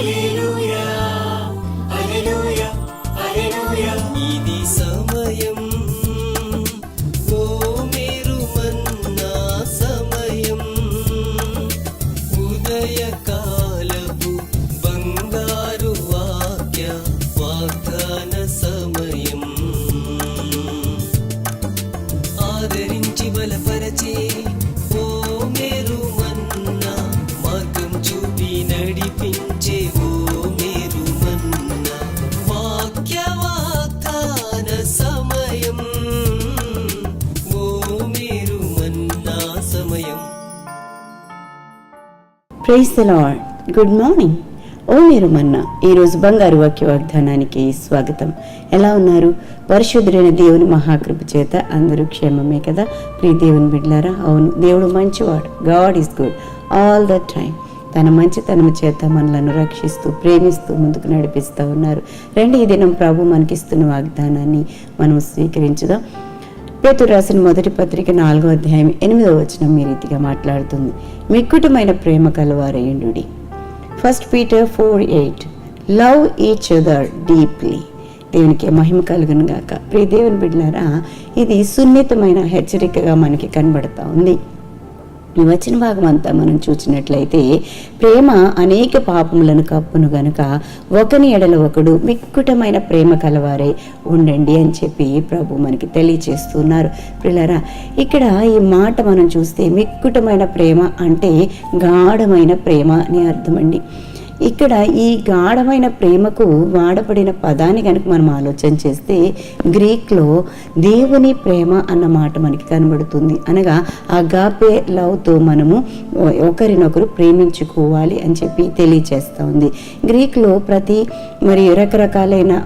ఇది praise the lord good morning ఓ మీరు మన్న ఈరోజు బంగారు వాక్య వాగ్దానానికి స్వాగతం. ఎలా ఉన్నారు? పరిశుద్ధుడైన దేవుని మహాకృప చేత అందరూ క్షేమమే కదా? ప్రియ దేవుని బిడ్లారా అవును దేవుడు మంచివాడు. God is good all the time తన మంచితనం చేత మనలను రక్షిస్తూ ప్రేమిస్తూ ముందుకు నడిపిస్తూ ఉన్నారు. రెండు ఈ దినం ప్రభు మనకిస్తున్న వాగ్దానాన్ని మనం స్వీకరించుదాం. పేతురు రాసిన మొదటి పత్రిక నాలుగో అధ్యాయం ఎనిమిదో వచనం ఈ రీతిగా మాట్లాడుతుంది. మిక్కుటమైన ప్రేమ కలవారయుండు first Peter four eight love each other deeply దేవునికి మహిమ కలుగును గాక. ప్రియ దేవుని బిడ్డలారా ఇది సున్నితమైన హెచ్చరికగా మనకి కనబడతా ఉంది. వివచన భాగం అంతా మనం చూసినట్లయితే ప్రేమ అనేక పాపములను కప్పును గనుక ఒకని ఎడల ఒకడు మిక్కుటమైన ప్రేమ కలవారే ఉండండి అని చెప్పి ప్రభు మనకి తెలియచేస్తున్నారు. పిల్లరా ఇక్కడ ఈ మాట మనం చూస్తే మిక్కుటమైన ప్రేమ అంటే గాఢమైన ప్రేమ అని అర్థమండి. ఇక్కడ ఈ గాఢమైన ప్రేమకు వాడబడిన పదాన్ని కనుక మనం ఆలోచన చేస్తే గ్రీక్లో దేవుని ప్రేమ అన్న మాట మనకి కనబడుతుంది. అనగా అగాపే లవ్తో మనము ఒకరినొకరు ప్రేమించుకోవాలి అని చెప్పి తెలియచేస్తూ ఉంది. గ్రీక్లో ప్రతి మరి రకరకాలైన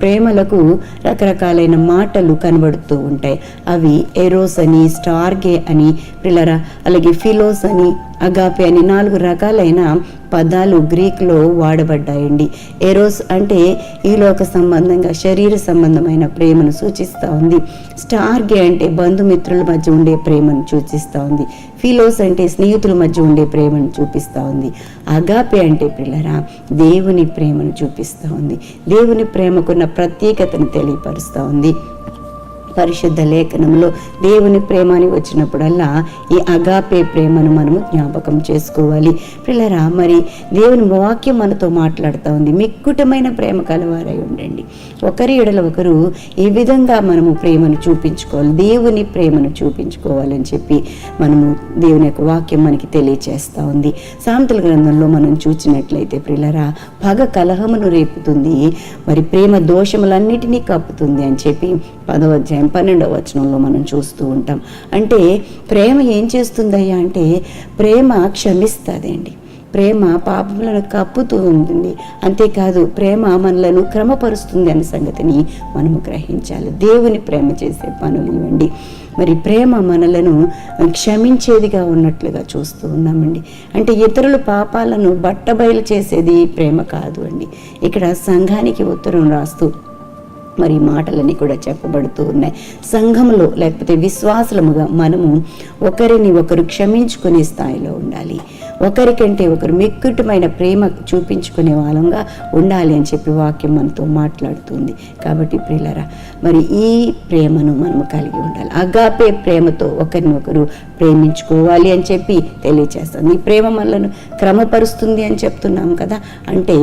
ప్రేమలకు రకరకాలైన మాటలు కనబడుతూ ఉంటాయి. అవి ఎరోస్ అని స్టార్గే అని పిల్లరా అలాగే ఫిలోస్ అని అగాపే అని నాలుగు రకాలైన పదాలు గ్రీక్లో వాడబడ్డాయండి. ఎరోస్ అంటే ఈలోక సంబంధంగా శరీర సంబంధమైన ప్రేమను సూచిస్తూ ఉంది. స్టార్గే అంటే బంధుమిత్రుల మధ్య ఉండే ప్రేమను సూచిస్తూ ఉంది. ఫిలోస్ అంటే స్నేహితుల మధ్య ఉండే ప్రేమను చూపిస్తూ ఉంది. అగాపే అంటే పిల్లరా దేవుని ప్రేమను చూపిస్తూ ఉంది. దేవుని ప్రేమకున్న ప్రత్యేకతను తెలియపరుస్తూ ఉంది. పరిశుద్ధ లేఖనంలో దేవుని ప్రేమ అని వచ్చినప్పుడల్లా ఈ అగాపే ప్రేమను మనము జ్ఞాపకం చేసుకోవాలి. పిల్లరా మరి దేవుని వాక్యం మనతో మాట్లాడుతూ ఉంది. మిక్కుటమైన ప్రేమ కలవారై ఉండండి. ఒకరి ఎడల ఒకరు ఈ విధంగా మనము ప్రేమను చూపించుకోవాలి. దేవుని ప్రేమను చూపించుకోవాలని చెప్పి మనము దేవుని యొక్క వాక్యం మనకి తెలియచేస్తూ ఉంది. సాంతల గ్రంథంలో మనం చూసినట్లయితే ప్రిలరా పగ కలహమును రేపుతుంది. మరి ప్రేమ దోషములన్నిటినీ కప్పుతుంది అని చెప్పి పదవ అధ్యాయం పన్నెండవ వచనంలో మనం చూస్తూ ఉంటాం. అంటే ప్రేమ ఏం చేస్తుందయ్యా అంటే ప్రేమ క్షమిస్తుందండి. ప్రేమ పాపములను కప్పుతూ ఉంటుంది. అంతేకాదు ప్రేమ మనలను క్రమపరుస్తుంది అనే సంగతిని మనము గ్రహించాలి. దేవుని ప్రేమ చేసే పనులు ఇవ్వండి. మరి ప్రేమ మనలను క్షమించేదిగా ఉన్నట్లుగా చూస్తూ ఉన్నామండి. అంటే ఇతరుల పాపాలను బట్టబయలు చేసేది ప్రేమ కాదు అండి. ఇక్కడ సంఘానికి ఉత్తరం రాస్తూ మరి మాటలని కూడా చెప్పబడుతూ ఉన్నాయి. సంఘంలో లేకపోతే విశ్వాసముగా మనము ఒకరిని ఒకరు క్షమించుకునే స్థాయిలో ఉండాలి. ఒకరికంటే ఒకరు మిక్కుటమైన ప్రేమ చూపించుకునే వాళ్ళంగా ఉండాలి అని చెప్పి వాక్యం మనతో మాట్లాడుతుంది. కాబట్టి ప్రియులరా మరి ఈ ప్రేమను మనము కలిగి ఉండాలి. అగాపే ప్రేమతో ఒకరిని ఒకరు ప్రేమించుకోవాలి అని చెప్పి తెలియచేస్తుంది. ఈ ప్రేమ మనలను క్రమపరుస్తుంది అని చెప్తున్నాం కదా. అంటే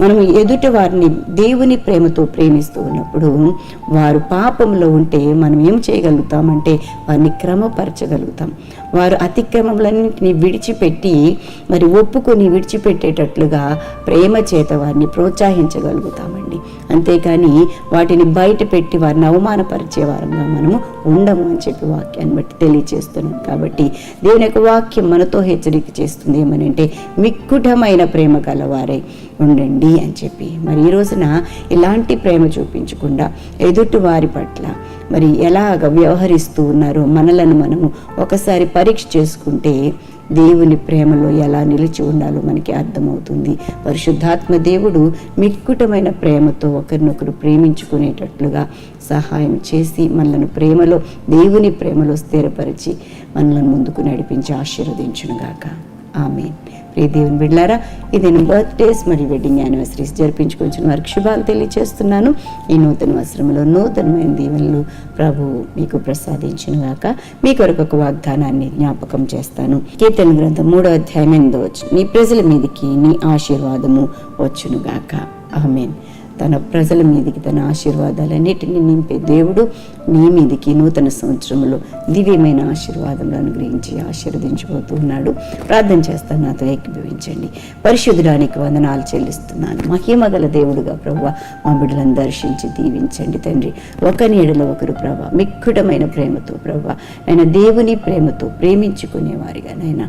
మనం ఎదుటి వారిని దేవుని ప్రేమతో ప్రేమిస్తూ ఉన్నప్పుడు వారు పాపంలో ఉంటే మనం ఏం చేయగలుగుతామంటే వారిని క్రమపరచగలుగుతాం. వారు అతిక్రమములన్నింటినీ విడిచిపెట్టి మరి ఒప్పుకొని విడిచిపెట్టేటట్లుగా ప్రేమ చేత వారిని ప్రోత్సహించగలుగుతామండి. అంతేకాని వాటిని బయట పెట్టి వారిని అవమానపరిచే వారంగా మనము ఉండము అని చెప్పి వాక్యాన్ని బట్టి తెలియచేస్తున్నాం. కాబట్టి దేవుని యొక్క వాక్యం మనతో హెచ్చరిక చేస్తుంది ఏమనంటే మిక్కుటమైన ప్రేమ గలవారే ఉండండి అని చెప్పి. మరి ఈ రోజున ఇలాంటి ప్రేమ చూపించకుండా ఎదుటి వారి పట్ల మరి ఎలాగ వ్యవహరిస్తూ ఉన్నారో మనలను మనము ఒకసారి పరీక్ష చేసుకుంటే దేవుని ప్రేమలో ఎలా నిలిచి ఉండాలో మనకి అర్థమవుతుంది. పరిశుద్ధాత్మ దేవుడు మిక్కుటమైన ప్రేమతో ఒకరినొకరు ప్రేమించుకునేటట్లుగా సహాయం చేసి మనలను ప్రేమలో దేవుని ప్రేమలో స్థిరపరిచి మనలను ముందుకు నడిపించి ఆశీర్వదించునుగాక. ఆమె ప్రియ దేవుని బిడ్డారా ఇది నేను బర్త్డేస్ మరియు వెడ్డింగ్ యానివర్సరీస్ జరిపించుకొచ్చిన వారికి శుభాలు తెలియజేస్తున్నాను ఈ నూతన వస్త్రంలో నూతనమైన దీవెనలు ప్రభు మీకు ప్రసాదించిన గాక మీ కొరకు ఒక వాగ్దానాన్ని జ్ఞాపకం చేస్తాను. కీర్తన గ్రంథం మూడో అధ్యాయం ఎందు వచ్చు నీ ప్రజల మీదకి నీ ఆశీర్వాదము వచ్చును గాక ఆమెన్. తన ప్రజల మీదకి తన ఆశీర్వాదాలన్నిటిని నింపే దేవుడు నీ మీదికి నూతన సంవత్సరంలో దివ్యమైన ఆశీర్వాదంలో అనుగ్రహించి ఆశీర్వదించబోతూ ఉన్నాడు. ప్రార్థన చేస్తాను నాతో ఏకీభవించండి. పరిశుద్ధడానికి వందనాలు చెల్లిస్తున్నాను. మహిమగల దేవుడుగా ప్రభు మా బిడ్డలను దర్శించి దీవించండి తండ్రి. ఒక నీడలో ఒకరు ప్రభా మిక్కుటమైన ప్రేమతో ప్రభా ఆయన దేవుని ప్రేమతో ప్రేమించుకునే వారిగా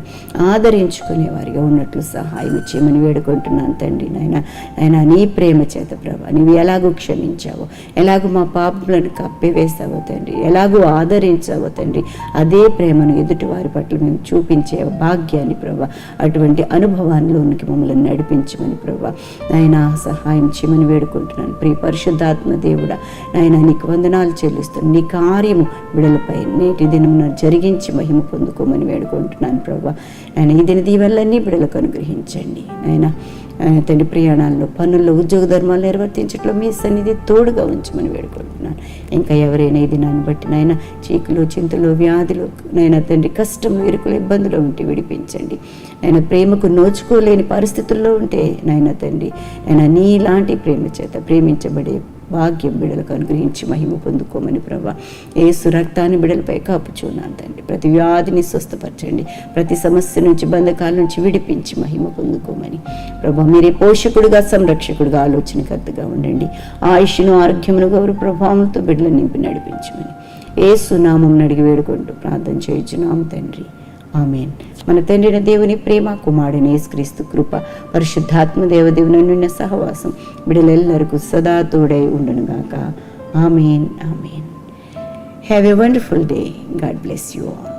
ఆదరించుకునేవారిగా ఉన్నట్లు సహాయం చేయమని వేడుకుంటున్నాను తండ్రి నాయన. ఆయన నీ ప్రేమ చేత ప్రభు నీవు ఎలాగో క్షమించావో? ఎలాగో మా పాపలను కప్పివేస్తావో తండ్రి? ఎలాగో ఆదరించావో తండ్రి? అదే ప్రేమను ఎదుటి వారి పట్ల మేము చూపించే భాగ్యాన్ని ప్రభా. అటువంటి అనుభవాల్లోనికి మమ్మల్ని నడిపించమని ప్రభా. నాయన సహాయం చేయమని వేడుకుంటున్నాను. ప్రియ పరిశుద్ధాత్మ దేవుడా నాయన నీకు వందనాలు చెల్లిస్తున్నాను. నీ కార్యము బిడలపై నేటి దినం జరిగించి మహిమ పొందుకోమని వేడుకుంటున్నాను ప్రభా. ఆయన ఈ దిన దీవెనలన్నీ బిడలకు అనుగ్రహించండి. ఆయన తండ్రి ప్రయాణాల్లో పనుల్లో ఉద్యోగ ధర్మాలు నిర్వర్తించట్లో మీ సన్నిధి తోడుగా ఉంచమని వేడుకుంటున్నాను. ఇంకా ఎవరైనా ఇది నన్ను బట్టి నాయన చీకులు చింతలు వ్యాధులు నైనా తండ్రి కష్టం ఇరుకులు ఇబ్బందులు ఉంటే విడిపించండి. ఆయన ప్రేమకు నోచుకోలేని పరిస్థితుల్లో ఉంటే నాయన తండ్రి ఆయన నీలాంటి ప్రేమ చేత ప్రేమించబడే భాగ్యం బిడలకు అనుగ్రహించి మహిమ పొందుకోమని ప్రభా. ఏసు రక్తాన్ని బిడలపై కాపుచున్నాను తండ్రి. ప్రతి వ్యాధిని స్వస్థపరచండి. ప్రతి సమస్య నుంచి బంధకాల నుంచి విడిపించి మహిమ పొందుకోమని. ప్రభా మీరే పోషకుడుగా సంరక్షకుడుగా ఆలోచనకర్తగా ఉండండి. ఆయుష్ను ఆరోగ్యమును గౌరవ ప్రభావంతో బిడ్డలు నింపి నడిపించమని. ఏ సునామం అడిగి వేడుకుంటూ ప్రార్థన చేయించున్నాము తండ్రి. ఆమెన్. మన తండ్రిన దేవుని ప్రేమ కుమారుని యేసుక్రీస్తు కృప పరిశుద్ధాత్మ దేవదేవుని నిన్న సహవాసం బిడలెల్లరికూ సదా తోడై ఉండునుగాక amen amen. Have a wonderful day God bless you all